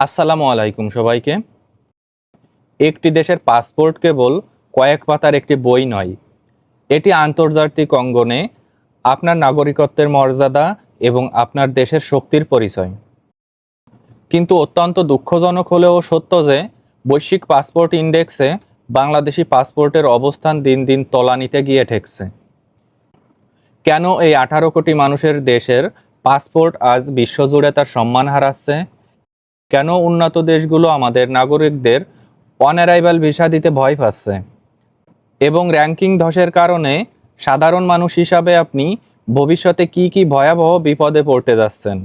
আসসালামু আলাইকুম সবাইকে। একটি দেশের পাসপোর্ট কেবল কয়েক পাতার একটি বই নয়। এটি আন্তর্জাতিক অঙ্গনে আপনার নাগরিকত্বের মর্যাদা এবং আপনার দেশের শক্তির পরিচয়। কিন্তু অত্যন্ত দুঃখজনক হলেও সত্য যে, বৈশ্বিক পাসপোর্ট ইন্ডেক্সে বাংলাদেশি পাসপোর্টের অবস্থান দিন দিন তলানিতে গিয়ে ঠেকছে। কেন এই আঠারো কোটি মানুষের দেশের পাসপোর্ট আজ বিশ্বজুড়ে তার সম্মান হারাচ্ছে? কেন উন্নত দেশগুলো আমাদের নাগরিকদের অনারাইভাল ভিসা দিতে ভয় পাচ্ছে? এবং র্যাঙ্কিং ধসের কারণে সাধারণ মানুষ হিসাবে আপনি ভবিষ্যতে কি কি ভয়াবহ বিপদে পড়তে যাচ্ছেন?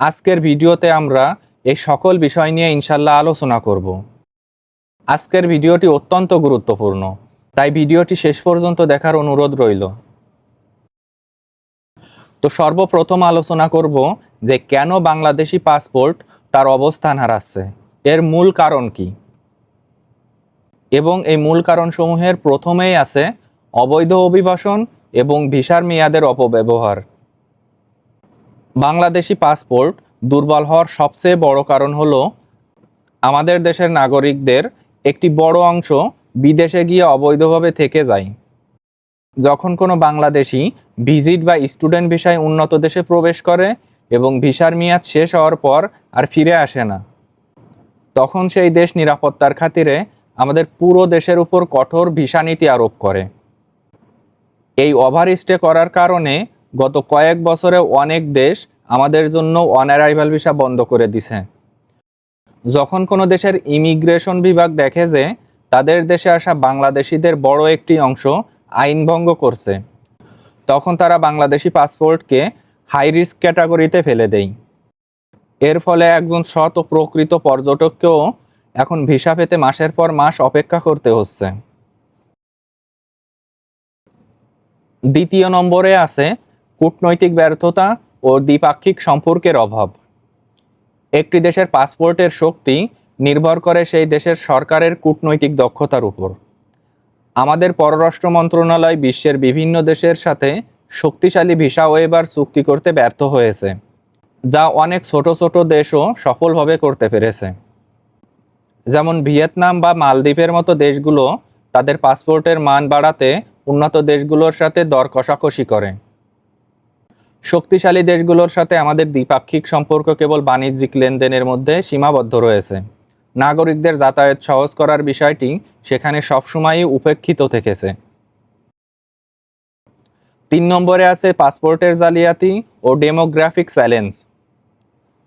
আজকের ভিডিওতে আমরা এই সকল বিষয় নিয়ে ইনশাল্লাহ আলোচনা করব। আজকের ভিডিওটি অত্যন্ত গুরুত্বপূর্ণ, তাই ভিডিওটি শেষ পর্যন্ত দেখার অনুরোধ রইল। তো সর্বপ্রথম আলোচনা করব যে কেন বাংলাদেশি পাসপোর্ট তার অবস্থান হারাচ্ছে। এর মূল কারণ কি? এবং এই মূল কারণসমূহের প্রথমেই আছে অবৈধ অভিবাসন এবং ভিসার মেয়াদের অপব্যবহার। বাংলাদেশি পাসপোর্ট দুর্বল হওয়ার সবচেয়ে বড় কারণ হলো, আমাদের দেশের নাগরিকদের একটি বড় অংশ বিদেশে গিয়ে অবৈধভাবে থেকে যায়। যখন কোনো বাংলাদেশি ভিজিট বা স্টুডেন্ট ভিসায় উন্নত দেশে প্রবেশ করে এবং ভিসার মেয়াদ শেষ হওয়ার পর আর ফিরে আসে না। তখন সেই দেশ নিরাপত্তার খাতিরে আমাদের পুরো দেশের উপর কঠোর ভিসা নীতি আরোপ করে। এই ওভার স্টে করার কারণে গত কয়েক বছরে অনেক দেশ আমাদের জন্য অনারাইভাল ভিসা বন্ধ করে দিছে। যখন কোনো দেশের ইমিগ্রেশন বিভাগ দেখে যে তাদের দেশে আসা বাংলাদেশিদের বড় একটি অংশ আইন ভঙ্গ করছে, তখন তারা বাংলাদেশি পাসপোর্টকে হাই রিস্ক ক্যাটাগরিতে ফেলে দেয় এর ফলে একজন সৎ ও প্রকৃত পর্যটককেও এখন ভিসা পেতে মাসের পর মাস অপেক্ষা করতে হচ্ছে। দ্বিতীয় নম্বরে আছে কূটনৈতিক ব্যর্থতা ও দ্বিপাক্ষিক সম্পর্কের অভাব। একটি দেশের পাসপোর্টের শক্তি নির্ভর করে সেই দেশের সরকারের কূটনৈতিক দক্ষতার উপর। আমাদের পররাষ্ট্র মন্ত্রণালয় বিশ্বের বিভিন্ন দেশের সাথে শক্তিশালী ভিসা ওয়েবার চুক্তি করতে ব্যর্থ হয়েছে, যা অনেক ছোট ছোট দেশও সফলভাবে করতে পেরেছে। যেমন ভিয়েতনাম বা মালদ্বীপের মতো দেশগুলো তাদের পাসপোর্টের মান বাড়াতে উন্নত দেশগুলোর সাথে দর কষাকষি করে। শক্তিশালী দেশগুলোর সাথে আমাদের দ্বিপাক্ষিক সম্পর্ক কেবল বাণিজ্যিক লেনদেনের মধ্যে সীমাবদ্ধ রয়েছে। নাগরিকদের যাতায়াত সহজ করার বিষয়টি সেখানে সবসময়ই উপেক্ষিত থেকেছে। তিন নম্বরে আছে পাসপোর্টের জালিয়াতি ও ডেমোগ্রাফিক চ্যালেঞ্জ।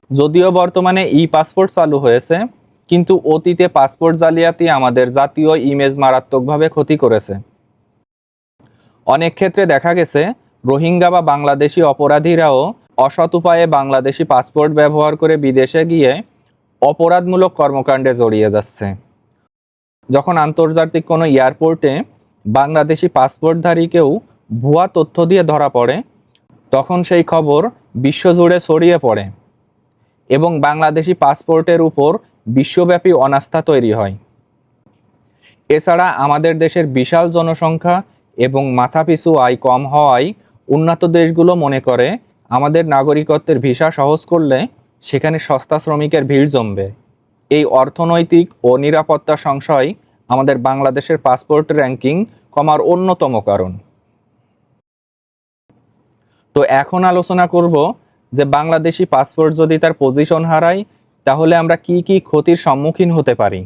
যদিও বর্তমানে ই পাসপোর্ট চালু হয়েছে, কিন্তু অতীতে পাসপোর্ট জালিয়াতি আমাদের জাতীয় ইমেজ মারাত্মকভাবে ক্ষতি করেছে। অনেক ক্ষেত্রে দেখা গেছে, রোহিঙ্গা বা বাংলাদেশি অপরাধীরাও অসৎ উপায়ে বাংলাদেশি পাসপোর্ট ব্যবহার করে বিদেশে গিয়ে অপরাধমূলক কর্মকাণ্ডে জড়িয়ে যাচ্ছে। যখন আন্তর্জাতিক কোনো এয়ারপোর্টে বাংলাদেশি পাসপোর্টধারী কেউ ভুয়া তথ্য দিয়ে ধরা পড়ে, তখন সেই খবর বিশ্বজুড়ে ছড়িয়ে পড়ে এবং বাংলাদেশি পাসপোর্টের উপর বিশ্বব্যাপী অনাস্থা তৈরি হয়। এছাড়া আমাদের দেশের বিশাল জনসংখ্যা এবং মাথাপিছু আয় কম হওয়ায় উন্নত দেশগুলো মনে করে আমাদের নাগরিকত্বের ভিসা সহজ করলে সেখানে সস্তা শ্রমিকের ভিড় জমবে। এই অর্থনৈতিক ও নিরাপত্তা সংশয় আমাদের বাংলাদেশের পাসপোর্ট র্যাঙ্কিং কমার অন্যতম কারণ। তো এখন আলোচনা করব যে বাংলাদেশি পাসপোর্ট যদি তার পজিশন হারায়, তাহলে আমরা কি কি ক্ষতির সম্মুখীন হতে পারি?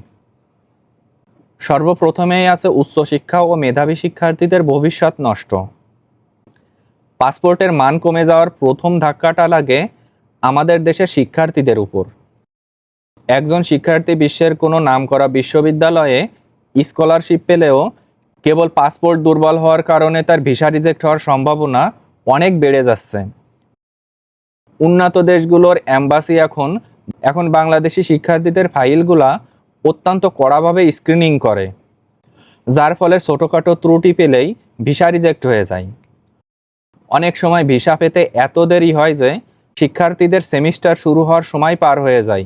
সর্বপ্রথমেই আছে উচ্চশিক্ষা ও মেধাবী শিক্ষার্থীদের ভবিষ্যৎ নষ্ট। পাসপোর্টের মান কমে যাওয়ার প্রথম ধাক্কাটা লাগে আমাদের দেশের শিক্ষার্থীদের উপর। একজন শিক্ষার্থী বিশ্বের কোনো নামকরা বিশ্ববিদ্যালয়ে স্কলারশিপ পেলেও কেবল পাসপোর্ট দুর্বল হওয়ার কারণে তার ভিসা রিজেক্ট হওয়ার সম্ভাবনা অনেক বেড়ে যাচ্ছে। উন্নত দেশগুলোর অ্যাম্বাসি এখন এখন বাংলাদেশি শিক্ষার্থীদের ফাইলগুলা অত্যন্ত কড়াভাবে স্ক্রিনিং করে, যার ফলে ছোটোখাটো ত্রুটি পেলেই ভিসা রিজেক্ট হয়ে যায়। অনেক সময় ভিসা পেতে এত দেরি হয় যে শিক্ষার্থীদের সেমিস্টার শুরু হওয়ার সময় পার হয়ে যায়,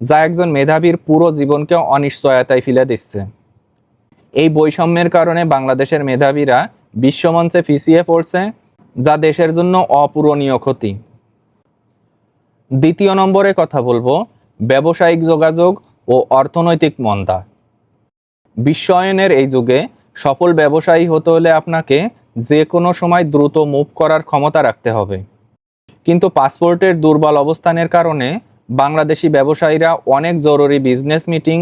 যা একজন মেধাবীর পুরো জীবনকে অনিশ্চয়তায় ফেলে দিচ্ছে। এই বৈষম্যের কারণে বাংলাদেশের মেধাবীরা বিশ্বমঞ্চে পিছিয়ে পড়ছে যা দেশের জন্য অপূরণীয় ক্ষতি। দ্বিতীয় নম্বরে কথা বলব, ব্যবসায়িক যোগাযোগ ও অর্থনৈতিক মন্দা। বিশ্বায়নের এই যুগে সফল ব্যবসায়ী হতে হলে আপনাকে যে কোনো সময় দ্রুত মুভ করার ক্ষমতা রাখতে হবে। কিন্তু পাসপোর্টের দুর্বল অবস্থানের কারণে বাংলাদেশি ব্যবসায়ীরা অনেক জরুরি বিজনেস মিটিং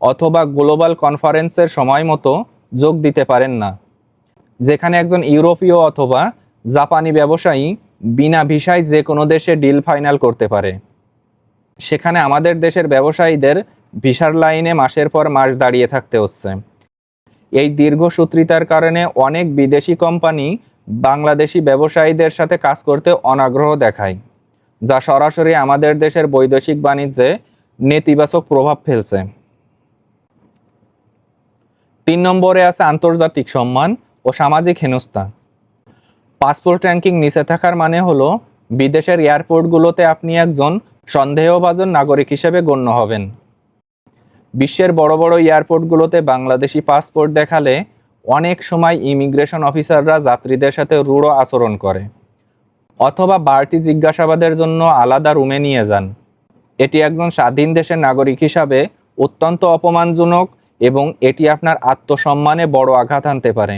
অথবা গ্লোবাল কনফারেন্সের সময় মতো যোগ দিতে পারেন না। যেখানে একজন ইউরোপীয় অথবা জাপানি ব্যবসায়ী বিনা ভিসায় যে কোনো দেশে ডিল ফাইনাল করতে পারে। সেখানে আমাদের দেশের ব্যবসায়ীদের ভিসার লাইনে মাসের পর মাস দাঁড়িয়ে থাকতে হচ্ছে। এই দীর্ঘসূত্রিতার কারণে অনেক বিদেশি কোম্পানি বাংলাদেশি ব্যবসায়ীদের সাথে কাজ করতে অনাগ্রহ দেখায়, যা সরাসরি আমাদের দেশের বৈদেশিক বাণিজ্যে নেতিবাচক প্রভাব ফেলছে। তিন নম্বরে আছে আন্তর্জাতিক সম্মান ও সামাজিক হেনস্থা। পাসপোর্ট র্যাঙ্কিং নিচে থাকার মানে হলো, বিদেশের এয়ারপোর্টগুলোতে আপনি একজন সন্দেহভাজন নাগরিক হিসেবে গণ্য হবেন। বিশ্বের বড় বড় এয়ারপোর্টগুলোতে বাংলাদেশি পাসপোর্ট দেখালে অনেক সময় ইমিগ্রেশন অফিসাররা যাত্রীদের সাথে রূঢ় আচরণ করে। অথবা বাড়তি জিজ্ঞাসাবাদের জন্য আলাদা রুমে নিয়ে যান। এটি একজন স্বাধীন দেশের নাগরিক হিসাবে অত্যন্ত অপমানজনক এবং এটি আপনার আত্মসম্মানে বড় আঘাত আনতে পারে।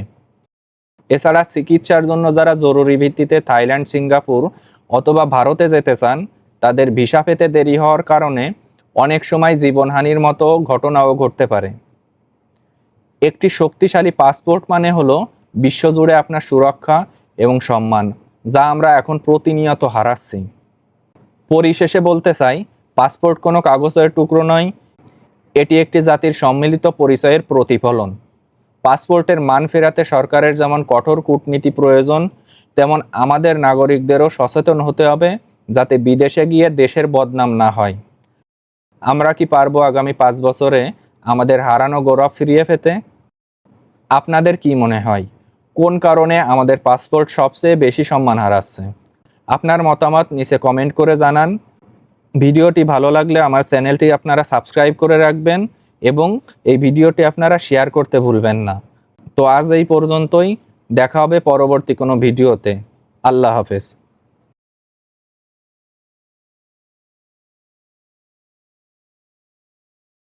এছাড়া চিকিৎসার জন্য যারা জরুরি ভিত্তিতে থাইল্যান্ড, সিঙ্গাপুর অথবা ভারতে যেতে চান, তাদের ভিসা পেতে দেরি হওয়ার কারণে অনেক সময় জীবনহানির মতো ঘটনাও ঘটতে পারে। একটি শক্তিশালী পাসপোর্ট মানে হলো বিশ্বজুড়ে আপনার সুরক্ষা এবং সম্মান, যা আমরা এখন প্রতিনিয়ত হারাচ্ছি। পরিশেষে বলতে চাই, পাসপোর্ট কোনো কাগজের টুকরো নয়, এটি একটি জাতির সম্মিলিত পরিচয়ের প্রতিফলন। পাসপোর্টের মান ফেরাতে সরকারের যেমন কঠোর কূটনীতি প্রয়োজন, তেমন আমাদের নাগরিকদেরও সচেতন হতে হবে যাতে বিদেশে গিয়ে দেশের বদনাম না হয়। আমরা কি পারব আগামী পাঁচ বছরে আমাদের হারানো গৌরব ফিরিয়ে পেতে? আপনাদের কি মনে হয়? কোন কারণে আমাদের পাসপোর্ট সবচেয়ে বেশি সম্মান হারাচ্ছে? আপনার মতামত নিচে কমেন্ট করে জানান। ভিডিওটি ভালো লাগলে আমার চ্যানেলটি আপনারা সাবস্ক্রাইব করে রাখবেন। এবং এই ভিডিওটি আপনারা শেয়ার করতে ভুলবেন না। তো আজ এই পর্যন্তই, দেখা হবে পরবর্তী কোনো ভিডিওতে। আল্লাহ হাফেজ।